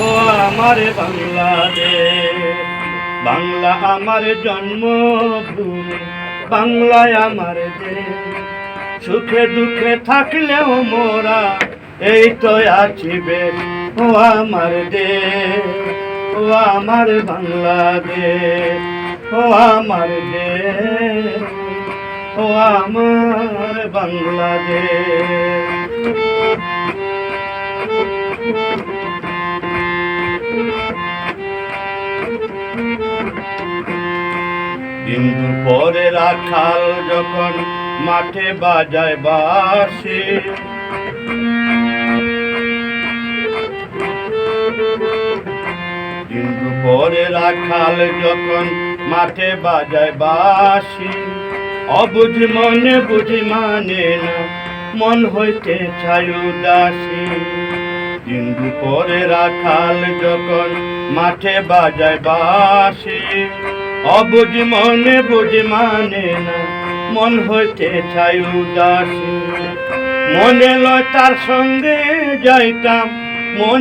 ও আমার বাংলাদেশ। বাংলা আমার জন্মভূমি, বাংলায় আমার দেশ। সুখে দুঃখে থাকলেও মোরা এই তো আছি বেশ। ও আমার দেশ, ও আমার বাংলাদেশ, ও আমার দেশ, ও আমার বাংলাদেশ। কিন্তু পরে রাখাল যখন মাঠে বাজায় বাসি কিন্তু পরে রাখাল যখন মাঠে বাজায় বাসি অবুঝ মনে বুঝি মানে না, মন হইতে ছায় উদাসী কিন্তু পরে রাখাল যখন মাঠে বাজায় বাসি অবুঝ মনে বুঝে মানে না, মন হইতে চাই উদাসী। মনে লয় তার সঙ্গে যাইতাম, মনে